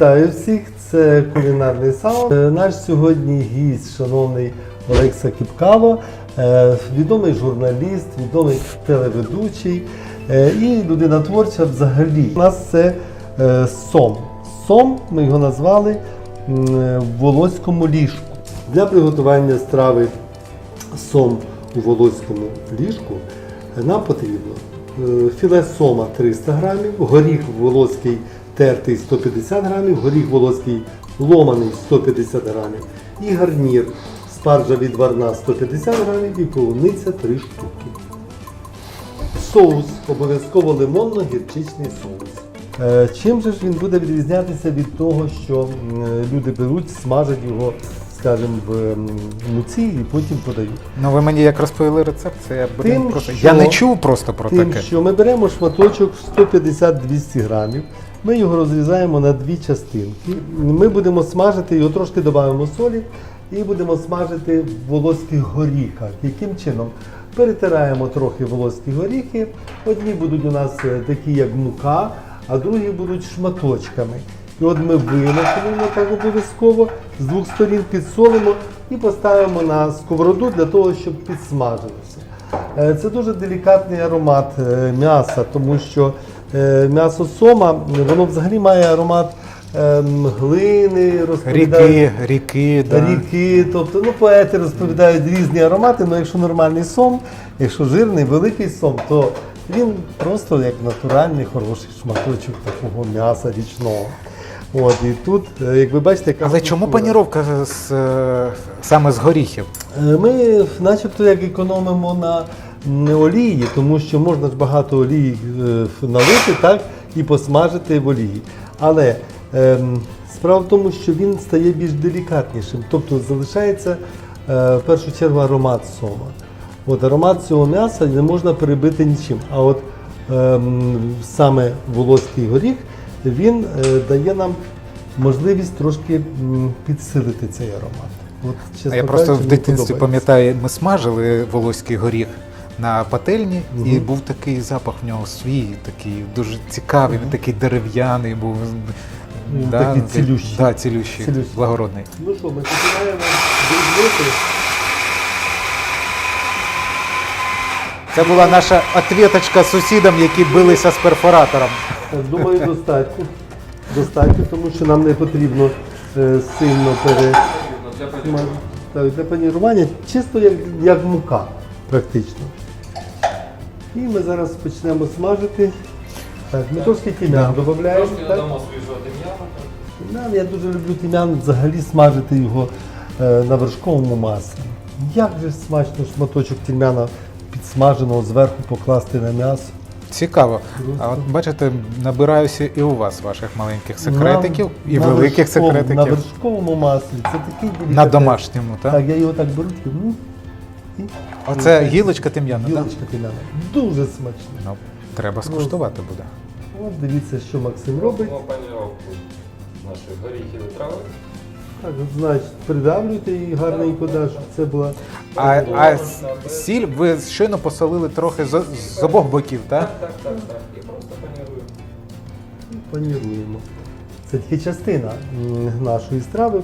Вітаю всіх, це кулінарний саунд. Е, Наш сьогодні гість, шановний Олекса Кіпкало, е, відомий журналіст, відомий телеведучий е, і людина творча взагалі. У нас це сом. Сом ми його назвали в волоському ліжку. Для приготування страви сом у волоському ліжку нам потрібно філе сома 300 грамів, горіх волоський тертий 150 грамів, горіх волоський ломаний 150 грамів і гарнір спаржа відварна 150 грамів і полуниця 3 штуки. Соус обов'язково лимонно-гірчичний соус. Е, Чим же ж він буде відрізнятися від того, що люди беруть, смажать його, скажімо, в муці і потім подають? Ну ви мені як розповіли рецепт, це я Тим, просто. що- Я не чув просто про Тим, таке. що ми беремо шматочок 150-200 грамів, ми його розрізаємо на дві частинки. Ми будемо смажити його, трошки додаємо солі і будемо смажити в волоських горіхах. Яким чином? Перетираємо трохи волоські горіхи. Одні будуть у нас е, такі, як мука, а другі будуть шматочками. І от ми вимочуємо так обов'язково, з двох сторін підсолимо і поставимо на сковороду для того, щоб підсмажилося. Е, Це дуже делікатний аромат е, м'яса, тому що м'ясо сома, воно взагалі має аромат е, глини, розповідають Ріки, ріки, да. ріки. Тобто, ну, поети розповідають різні аромати, але якщо нормальний сом, якщо жирний, великий сом, то він просто як натуральний хороший шматочок такого м'яса річного. От, і тут, е, як ви бачите, яка Але чому паніровка з, е, саме з горіхів? Е, Ми начебто як економимо на м, олії, тому що можна ж багато олії е, налити так, і посмажити в олії. Але ем, справа в тому, що він стає більш делікатнішим, тобто залишається е, в першу чергу аромат сома. От аромат цього м'яса не можна перебити нічим. А от ем, саме волоський горіх він е, дає нам можливість трошки підсилити цей аромат. От, чесно А я просто кажучи, в дитинстві пам'ятаю, ми смажили волоський горіх на пательні, і був такий запах в нього свій, такий дуже цікавий, він такий дерев'яний був. Ну, такий цілющий. Да, цілющий, Цілющий. благородний. Ну що, ми починаємо відбити. Це була наша ответочка сусідам, які билися з перфоратором. Думаю, достатньо. Достатньо, тому що нам не потрібно е, сильно пере... Так, для панірування, чисто як, як мука, практично. І ми зараз почнемо смажити. Так, ми трошки тім'ян додаємо. Трошки додамо свіжого тим'яну. Тим'ян, я дуже люблю тим'ян взагалі смажити його е, на вершковому маслі. Як же смачно шматочок тим'яна підсмаженого зверху покласти на м'ясо. Цікаво. А от бачите, набираюся і у вас ваших маленьких секретиків, і На великих вершковому- На вершковому маслі. Це такий На домашньому, так? Так, я його так беру, ну, Оце гілочка тим'яна, так? гілочка тим'яна. Дуже смачно. Ну, треба скуштувати буде. От дивіться, що Максим робить. Робимо паніровку нашої горіхів і трави. Так, значить, придавлюйте її гарненько, да, щоб це була. А, а с- сіль ви щойно посолили трохи з, з обох боків, так? Так, так, так, так. І просто паніруємо. Паніруємо. Це тільки частина м, нашої страви.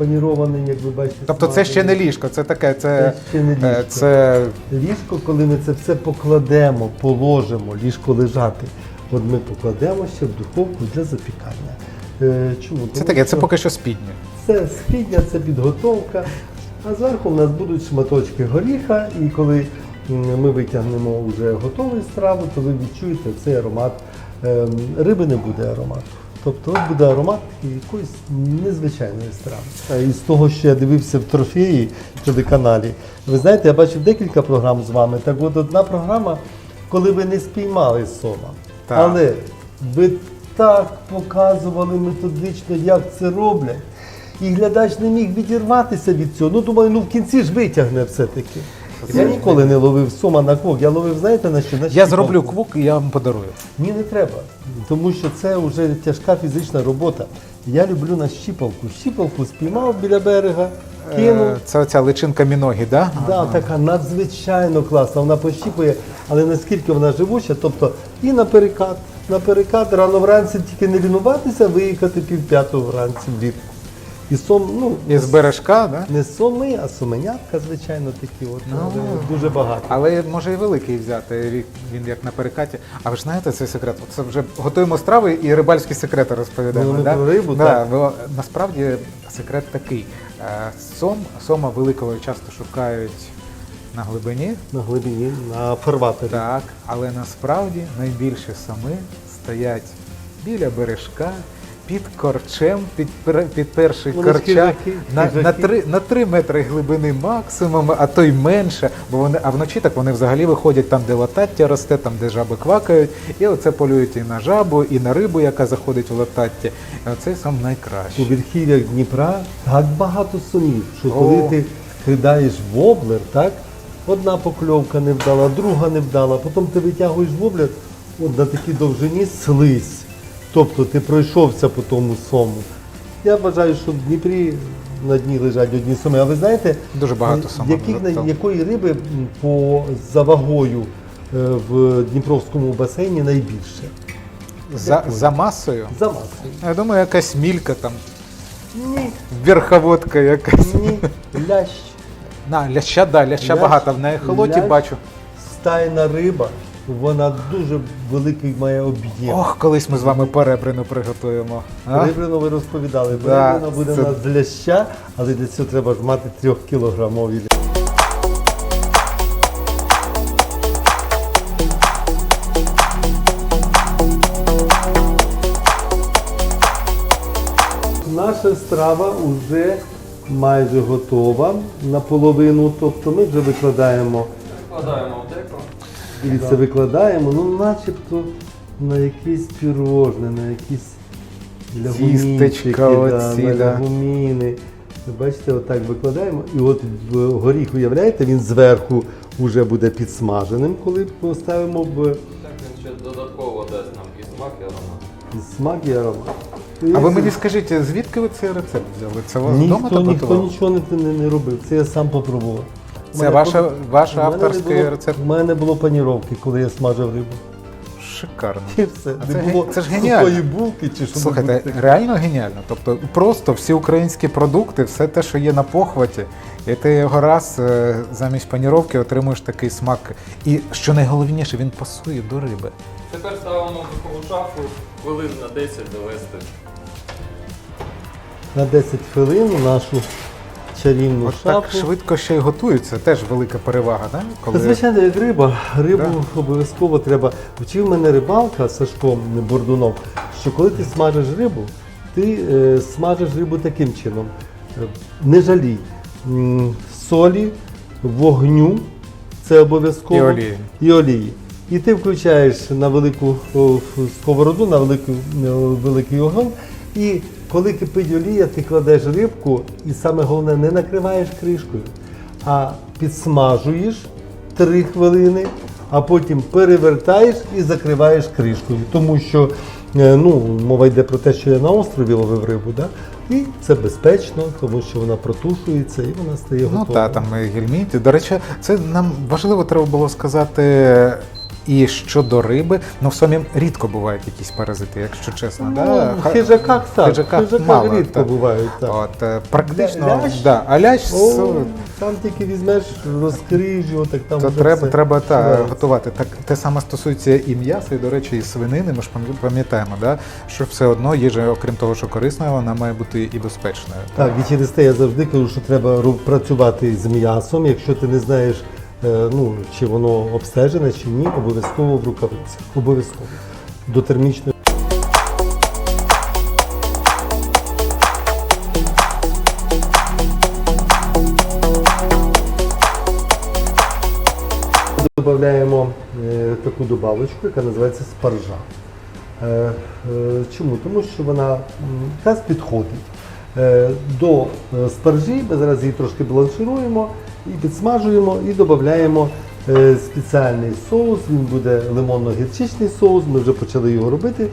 Панірований, як ви бачите. Тобто це ще не ліжко, це таке, це, Це ще не е, ліжко. це Ліжко, коли ми це все покладемо, положимо, ліжко лежати. От ми покладемо ще в духовку для запікання. Е, Чому? Це Тому таке, це що поки що спіднє. Це східня, це підготовка. А зверху в нас будуть шматочки горіха, і коли ми витягнемо вже готову страву, то ви відчуєте цей аромат. Ем, Риби не буде аромату. Тобто от буде аромат якоїсь незвичайної страви. І з того, що я дивився в трофеї телеканалі, ви знаєте, я бачив декілька програм з вами. Так от одна програма, коли ви не спіймали сома. Так. Але ви так показували методично, як це роблять. І глядач не міг відірватися від цього. Ну, думаю, ну в кінці ж витягне все-таки. Я ніколи не ловив сома на квок. Я ловив, знаєте, на що? На Я щіпалку. зроблю квук і я вам подарую. Ні, не треба. Тому що це вже тяжка фізична робота. Я люблю на щіпалку. Щіпалку спіймав біля берега, кинув. Е, Це оця личинка міногі, да? Да, така надзвичайно класна. Вона пощіпує, але наскільки вона живуча, тобто і на перекат, на перекат, рано вранці тільки не лінуватися, виїхати пів п'ятого вранці влітку. І сом, ну, Із бережка, да? не соми, а соменятка, звичайно, такі от. Ну. дуже багато. Але може і великий взяти, рік він як на перекаті. А ви ж знаєте цей секрет? Це вже готуємо страви і рибальські секрети розповідаємо. Ну, да? про рибу, да, так. бо насправді секрет такий. Е, Сом, сома великого часто шукають на глибині, На глибині, на фарватері. так, але насправді найбільші соми стоять біля бережка. Під корчем, під, під перший Вони ж корчак, хижаки, на, на, три, на 3 метри глибини максимум, а то й менше. Бо вони, а вночі так вони взагалі виходять там, де латаття росте, там, де жаби квакають, і оце полюють і на жабу, і на рибу, яка заходить в латаття. І оцей сам У найкращий. верхів'ях Дніпра так багато сумів, що О. коли ти кидаєш воблер, так, одна покльовка не вдала, друга не вдала, потім ти витягуєш воблер от на такій довжині слизь. Тобто ти пройшовся по тому сому. Я вважаю, що в Дніпрі на дні лежать одні соми. А ви знаєте, Дуже багато е, вже якої риби по за вагою е, в Дніпровському басейні найбільше? За, за масою. За масою. Я думаю, якась мілька там, Ні, верховодка якась. ні, лящ. На, ляща, да, ляща Лящ- багато. В неохолоті лящ- бачу. Стайна риба, вона дуже великий має об'єм. Ох, колись ми з вами перебрину приготуємо. А? Перебрину ви розповідали, Да, перебрина буде це- у нас з ляща, але для цього треба ж мати трьохкілограмові Наша страва вже майже готова наполовину, тобто ми вже викладаємо Викладаємо в деко. Дивіться, викладаємо, ну начебто на якісь пірожне, на якісь лягумінчики, да, оці, на лягуміни. Ви Бачите, отак викладаємо. І от горіх, уявляєте, він зверху вже буде підсмаженим, коли поставимо в Так він ще додатково дасть нам і смак, і аромат. і смак і аромат. А ви мені скажіть, звідки ви цей рецепт взяли? Це у вас вдома Ніхто, ніхто нічого не, не, не робив. Це я сам попробував. Це ваша, ваш у мене було- рецепт? У мене було паніровки, коли я смажив рибу. Шикарно. І все. А не це було це ж геніально. сухої булки чи що. Слухайте, реально геніально. Тобто просто всі українські продукти, все те, що є на похваті, і ти його раз е, замість паніровки отримуєш такий смак. І що найголовніше, він пасує до риби. Тепер ставимо в духову шафу хвилин на 10 довести. на 10 хвилин нашу чарівну От так швидко ще й готується, теж велика перевага, да? Коли звичайно, як риба. Рибу обов'язково треба. Вчив мене рибалка Сашко Бордунов, що коли ти смажиш рибу, ти е, смажиш рибу таким чином. Е, Не жалій солі, вогню, це обов'язково. І олії. І олії. І ти включаєш на велику сковороду, на велику, е, великий огонь. І коли кипить олія, ти кладеш рибку, і саме головне, не накриваєш кришкою, а підсмажуєш 3 хвилини, а потім перевертаєш і закриваєш кришкою. Тому що е, ну, мова йде про те, що я на острові ловив рибу, да? і це безпечно, тому що вона протушується і вона стає Ну готова. та там і. До речі, це нам важливо треба було сказати. І щодо риби, ну в сомі рідко бувають якісь паразити, якщо чесно. Ну, да? в хижаках так, в хижаках мало, рідко так. бувають. Так. От, е, практично, Ля- лящ? да. а лящ О, с- там тільки візьмеш, розкриш його, так там то треба, все треба та, готувати. Так, те саме стосується і м'яса, і, до речі, і свинини. Ми ж пам'ят- пам'ятаємо, да? що все одно їжа, окрім того, що корисною, вона має бути і безпечною. Так, і через те я завжди кажу, що треба працювати з м'ясом. Якщо ти не знаєш, ну, чи воно обстежене, чи ні, обов'язково в рукавицях. Обов'язково. До термічної. Додаємо е, таку добавочку, яка називається спаржа. Е, е, чому? Тому що вона якраз підходить. Е, до е, спаржі ми зараз її трошки бланшируємо і підсмажуємо і додаємо е, спеціальний соус. Він буде лимонно-гірчичний соус. Ми вже почали його робити.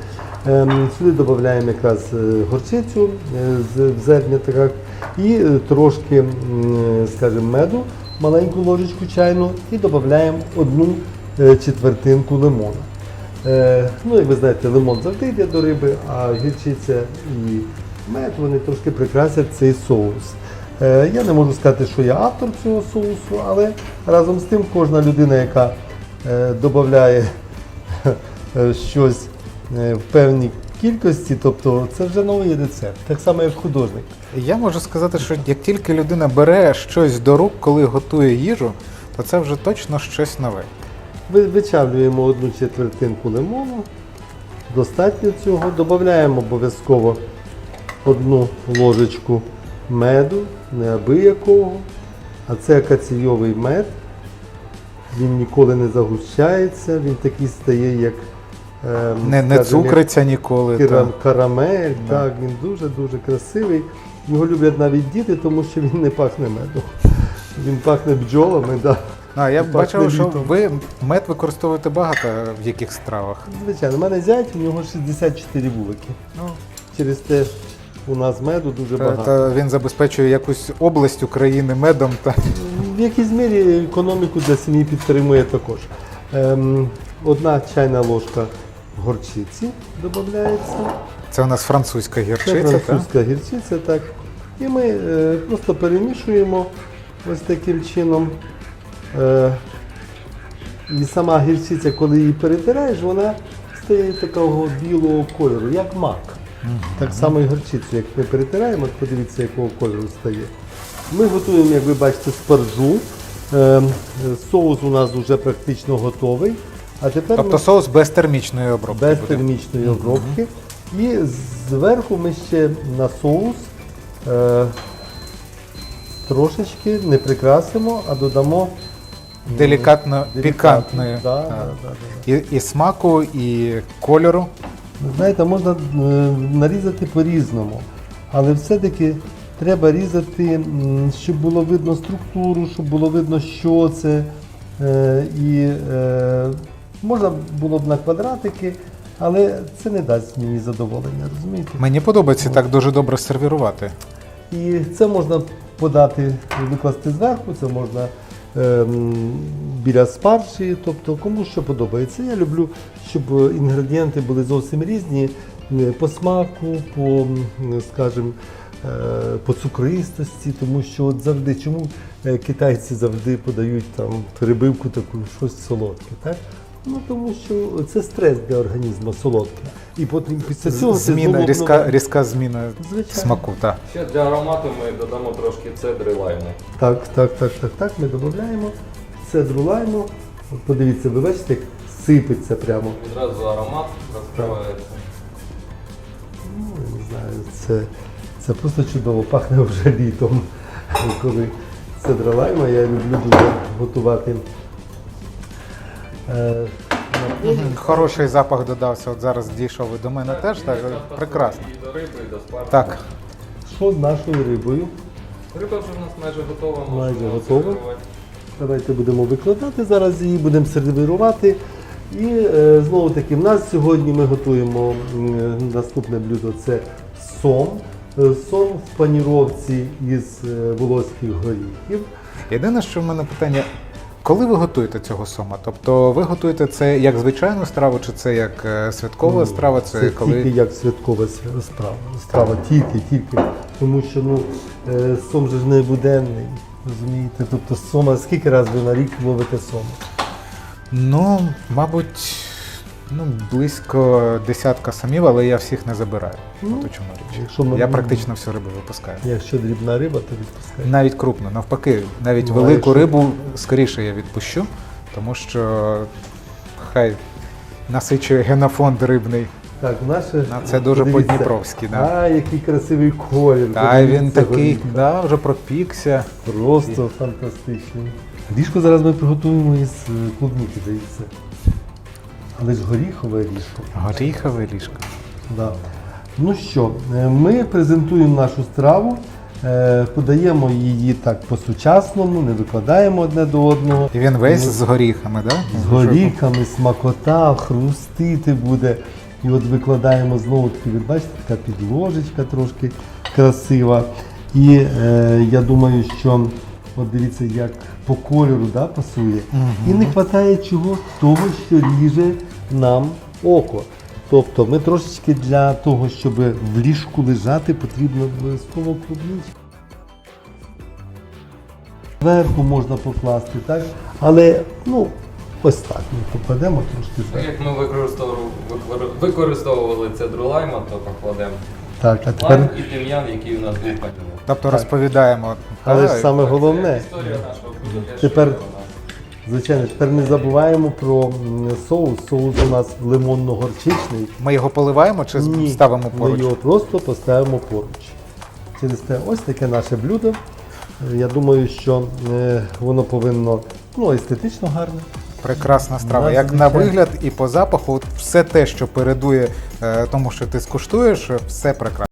Ем, Сюди додаємо якраз горчицю з зерня так, і трошки, скажімо, меду, маленьку ложечку чайну, і додаємо одну четвертинку лимона. Ну, як ви знаєте, лимон завжди йде до риби, а гірчиця і мед вони трошки прикрасять цей соус. Е, я не можу сказати, що я автор цього соусу, але разом з тим кожна людина, яка е, додає е, щось в певній кількості, тобто це вже новий рецепт, так само як художник. Я можу сказати, що як тільки людина бере щось до рук, коли готує їжу, то це вже точно щось нове. Ви- Вичавлюємо одну четвертинку лимону. Достатньо цього. Додаємо обов'язково одну ложечку меду, неабиякого. А це акаційовий мед. Він ніколи не загущається, він такий стає, як ем, Не, не скажімо, цукриця ніколи. кара- карамель. Так, він дуже-дуже красивий. Його люблять навіть діти, тому що він не пахне медом. Він пахне бджолами. Да. А, я бачив, що літом. ви мед використовуєте багато в яких стравах. Звичайно, у мене зять, у нього 64 вулики. Ну, Через те у нас меду дуже багато. та він забезпечує якусь область України медом. Та. В якійсь мірі економіку для сім'ї підтримує також. Ем, одна чайна ложка горчиці додається. Це у нас французька Це гірчиця. Та? французька гірчиця, так. І ми е, просто перемішуємо ось таким чином. Е, і сама гірчиця, коли її перетираєш, вона стає такого білого кольору, як мак. Так само і горчицю, як ми перетираємо, от подивіться, якого кольору стає. Ми готуємо, як ви бачите, спаржу. Е, соус у нас вже практично готовий. А тепер Тобто ми соус без термічної обробки. без буде. термічної обробки. І зверху ми ще на соус е, трошечки не прикрасимо, а додамо м, Делікатно пікантної. Да, да, да, да. І, і смаку, і кольору. Знаєте, можна е, нарізати по-різному, але все-таки треба різати, щоб було видно структуру, щоб було видно, що це. Е, І е, можна було б на квадратики, але це не дасть мені задоволення, розумієте? Мені подобається так дуже добре сервірувати. І це можна подати, викласти зверху, це можна біля спарші, тобто кому що подобається. Я люблю, щоб інгредієнти були зовсім різні е, по смаку, по, скажімо, е, по цукристості, тому що от завжди, чому е, китайці завжди подають там перебивку таку, щось солодке, так? Ну тому що це стрес для організму солодке. І потім після цього Зміна, різка, різка зміна Звичайно. смаку. Так. Ще для аромату ми додамо трошки цедри лайму. Так, так, так, так, так. Ми додаємо цедру лайму. От подивіться, ви бачите, як сипеться прямо. Відразу аромат розкривається. Ну, я не знаю, це, це просто чудово, пахне вже літом. Коли цедра лайма, я люблю дуже готувати. Е, Хороший запах додався. От зараз дійшов і до мене теж. Так, прекрасно. І до риби, і до спаржі. Так, що з нашою рибою? Риба вже в нас майже готова. Майже готова. сервірувати. Давайте будемо викладати зараз її, будемо сервірувати. І е, знову таки, в нас сьогодні ми готуємо м, наступне блюдо це сом. Е, Сом в паніровці із е, волоських горіхів. єдине, що в мене питання. Коли ви готуєте цього сома? Тобто ви готуєте це як звичайну страву, чи це як е, святкова Ні, страва? Це, це коли тільки як святкова страва. Страва, тільки, тільки. Тому що ну, е, сом же ж не буденний. Розумієте? Тобто сома, скільки разів ви на рік ловите сома? ну, мабуть, ну, близько десятка самів, але я всіх не забираю. Ну, От у чому річ. якщо ми- Я практично всю рибу випускаю. Якщо дрібна риба, то відпускає. Навіть крупно, навпаки, навіть Ну, а велику якщо- рибу скоріше я відпущу, тому що хай насичує генофонд рибний. Так, наше. На це дуже подивіться. по-дніпровськи, да. А, який красивий колір. Та й він Подивіться, такий, да, вже пропікся. Просто фантастичний. Ліжко зараз ми приготуємо із е, клубніки, дивіться. Але ж горіхове ліжко. Горіхове ліжко. Да. Ну що, е, ми презентуємо нашу страву, е, подаємо її так по-сучасному, не викладаємо одне до одного. І він весь Ну, з горіхами, да? з горіхами, смакота, хрустити буде. І от викладаємо знову таки, ви бачите, така підложечка трошки красива. І е, я думаю, що от дивіться, як по кольору да, пасує. І не вистачає чого того, що ріже нам око. Тобто ми трошечки для того, щоб в ліжку лежати, потрібно обов'язково клубничка. Зверху можна покласти, так? Але ну, ось так. Ми покладемо трошки зверху. як ми використовували, використовували цедру лайма, то покладемо Так, а лайм і тим'ян, який у нас був. Тобто розповідаємо. але ж саме Це головне, Історія нашого Тепер-. Звичайно, тепер не забуваємо про соус. Соус у нас лимонно-горчичний. Ми його поливаємо чи Ні, ставимо Ми його просто поставимо поруч. Через те ось таке наше блюдо. Я думаю, що е, воно повинно ну, естетично гарне. Прекрасна страва. Як на вигляд і по запаху, все те, що передує е, тому, що ти скуштуєш, все прекрасно.